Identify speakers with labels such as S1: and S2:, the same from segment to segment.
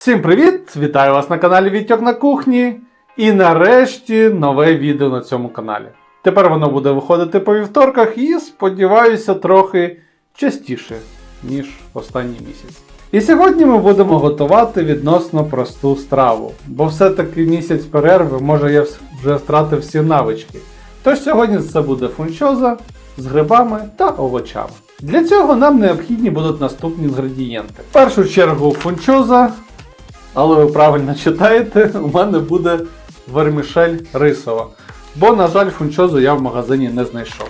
S1: Всім привіт! Вітаю вас на каналі Вітьок на кухні. І нарешті нове відео на цьому каналі. Тепер воно буде виходити по вівторках і сподіваюся трохи частіше, ніж останній місяць. І сьогодні ми будемо готувати відносно просту страву, бо все-таки місяць перерви, може я вже втратив всі навички. Тож сьогодні це буде фунчоза з грибами та овочами. Для цього нам необхідні будуть наступні інгредієнти. В першу чергу фунчоза, але ви правильно читаєте, у мене буде вермішель рисова. Бо, на жаль, фунчозу я в магазині не знайшов.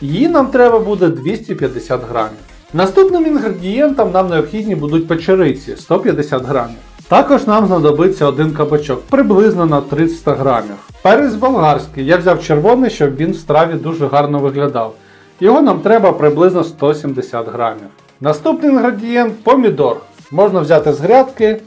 S1: Її нам треба буде 250 грамів. Наступним інгредієнтом нам необхідні будуть печериці 150 грамів. Також нам знадобиться один кабачок, приблизно на 300 грамів. Перець болгарський я взяв червоний, щоб він в страві дуже гарно виглядав. Його нам треба приблизно 170 грамів. Наступний інгредієнт помідор. Можна взяти з грядки.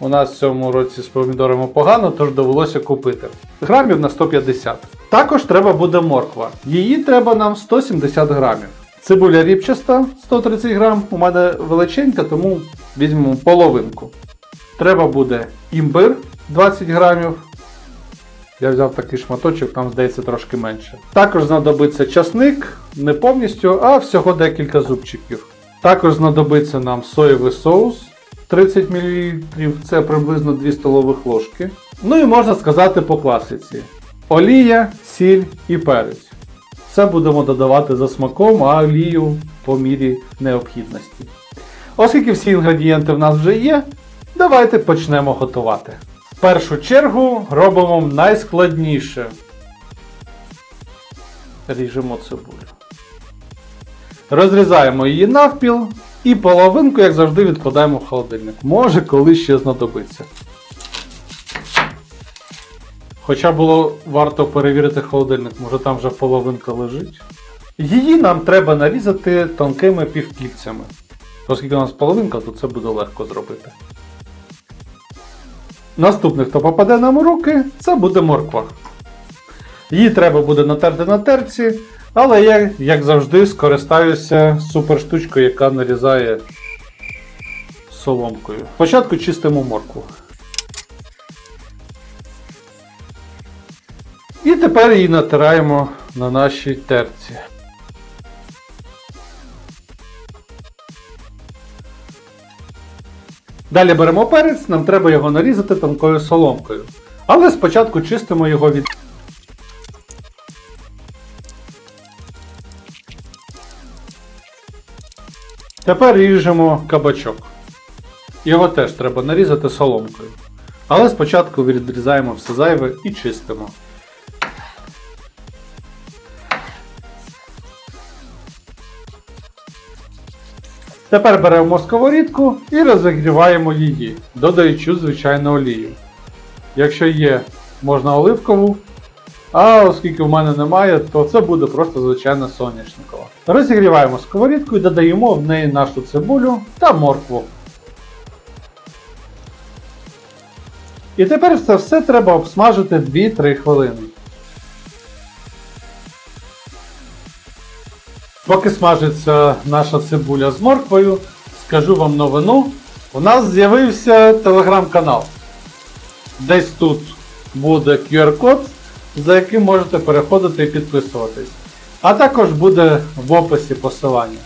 S1: У нас в цьому році з помідорами погано, тож довелося купити. Грамів на 150. Також треба буде морква. Її треба нам 170 грамів. Цибуля ріпчаста 130 грам. У мене величенька, тому візьмемо половинку. Треба буде імбир 20 грамів. Я взяв такий шматочок, там здається трошки менше. Також знадобиться часник, не повністю, а всього декілька зубчиків. Також знадобиться нам соєвий соус 30 мл, це приблизно 2 столових ложки. Ну і можна сказати по класиці: олія, сіль і перець. Все будемо додавати за смаком, а олію по мірі необхідності. Оскільки всі інгредієнти в нас вже є, давайте почнемо готувати. В першу чергу робимо найскладніше. Ріжемо цибулю. Розрізаємо її навпіл і половинку, як завжди, відкладаємо в холодильник. Може, коли ще знадобиться. Хоча було варто перевірити холодильник, може там вже половинка лежить. Її нам треба нарізати тонкими півкільцями. Оскільки у нас половинка, то це буде легко зробити. Наступний, хто попаде нам у руки, це буде морква. Її треба буде натерти на терці, але я, як завжди, скористаюся суперштучкою, яка нарізає соломкою. Спочатку чистимо моркву. І тепер її натираємо на нашій терці. Далі беремо перець, нам треба його нарізати тонкою соломкою. Але спочатку чистимо його від. Тепер ріжемо кабачок. Його теж треба нарізати соломкою. Але спочатку відрізаємо все зайве і чистимо. Тепер беремо сковорідку і розігріваємо її, додаючи звичайну олію. Якщо є, можна оливкову. А оскільки в мене немає, то це буде просто звичайна соняшникова. Розігріваємо сковорідку і додаємо в неї нашу цибулю та моркву. І тепер це все треба обсмажити 2-3 хвилини. Поки смажиться наша цибуля з морквою, скажу вам новину. У нас з'явився телеграм-канал. Десь тут буде QR-код, за яким можете переходити і підписуватись. А також буде в описі посилання.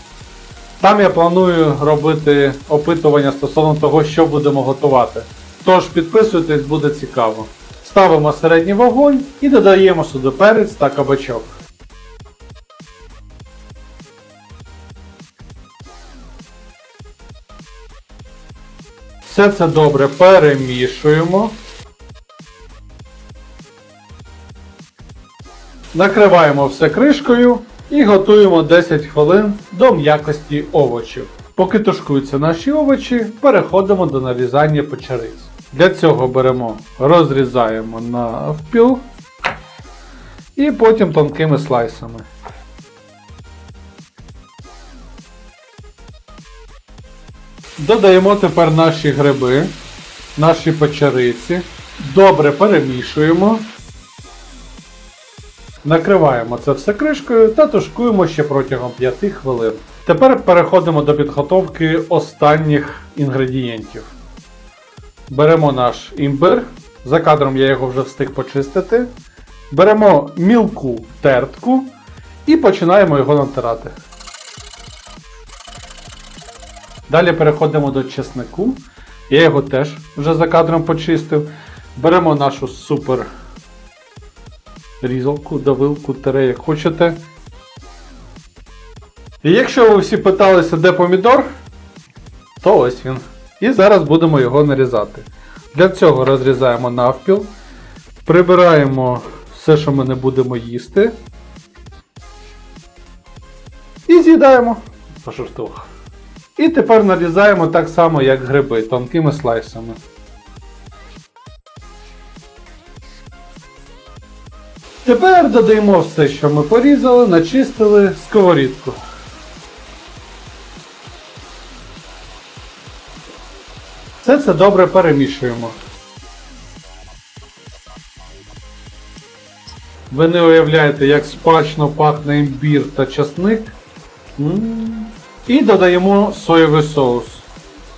S1: Там я планую робити опитування стосовно того, що будемо готувати. Тож підписуйтесь, буде цікаво. Ставимо середній вогонь і додаємо сюди перець та кабачок. Все це добре перемішуємо. Накриваємо все кришкою і готуємо 10 хвилин до м'якості овочів. Поки тушкуються наші овочі, переходимо до нарізання печериць. Для цього беремо, розрізаємо навпіл і потім тонкими слайсами. Додаємо тепер наші гриби, наші печериці. Добре перемішуємо. Накриваємо це все кришкою та тушкуємо ще протягом 5 хвилин. Тепер переходимо до підготовки останніх інгредієнтів. беремо наш імбир. За кадром я його вже встиг почистити. Беремо мілку тертку і починаємо його натирати. Далі переходимо до чеснику. Я його теж вже за кадром почистив. Беремо нашу супер різалку, давилку, тере, як хочете. І якщо ви всі питалися, де помідор, то ось він. І зараз будемо його нарізати. Для цього розрізаємо навпіл, прибираємо все, що ми не будемо їсти. І з'їдаємо по шуртух. І тепер нарізаємо так само, як гриби, тонкими слайсами. Тепер додаємо все, що ми порізали, начистили сковорідку. Все це добре перемішуємо. Ви не уявляєте, як смачно пахне імбір та часник. І додаємо соєвий соус.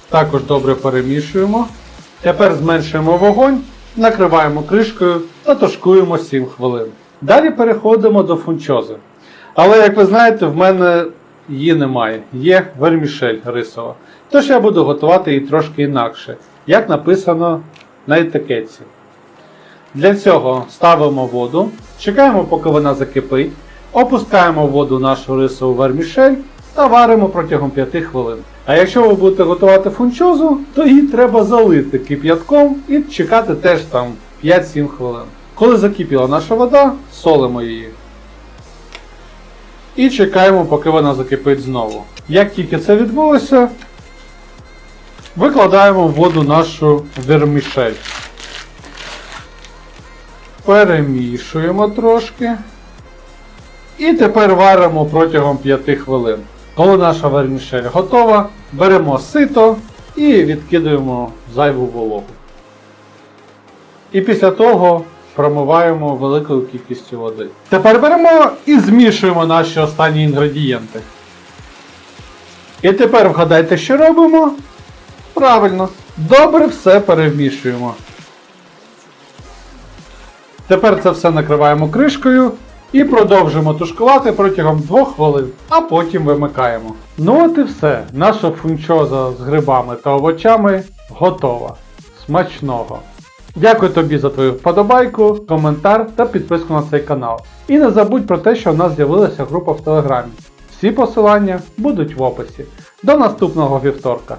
S1: Також добре перемішуємо. Тепер зменшуємо вогонь, накриваємо кришкою та тушкуємо 7 хвилин. Далі переходимо до фунчози. Але, як ви знаєте, в мене її немає. Є вермішель рисова. Тож я буду готувати її трошки інакше, як написано на етикетці. Для цього ставимо воду, чекаємо, поки вона закипить, опускаємо воду нашу рисову вермішель та варимо протягом 5 хвилин. А якщо ви будете готувати фунчозу, то її треба залити кип'ятком і чекати теж там 5-7 хвилин. Коли закипіла наша вода, солимо її. І чекаємо, поки вона закипить знову. Як тільки це відбулося, викладаємо в воду нашу вермішель. Перемішуємо трошки. І тепер варимо протягом 5 хвилин. Коли наша вермішель готова, беремо сито і відкидуємо зайву вологу. І після того промиваємо великою кількістю води. Тепер беремо і змішуємо наші останні інгредієнти. І тепер вгадайте, що робимо? Правильно, добре все перемішуємо. Тепер це все накриваємо кришкою і продовжимо тушкувати протягом 2 хвилин, а потім вимикаємо. Ну от і все. Наша фунчоза з грибами та овочами готова. Смачного! Дякую тобі за твою вподобайку, коментар та підписку на цей канал. І не забудь про те, що в нас з'явилася група в Телеграмі. Всі посилання будуть в описі. До наступного вівторка!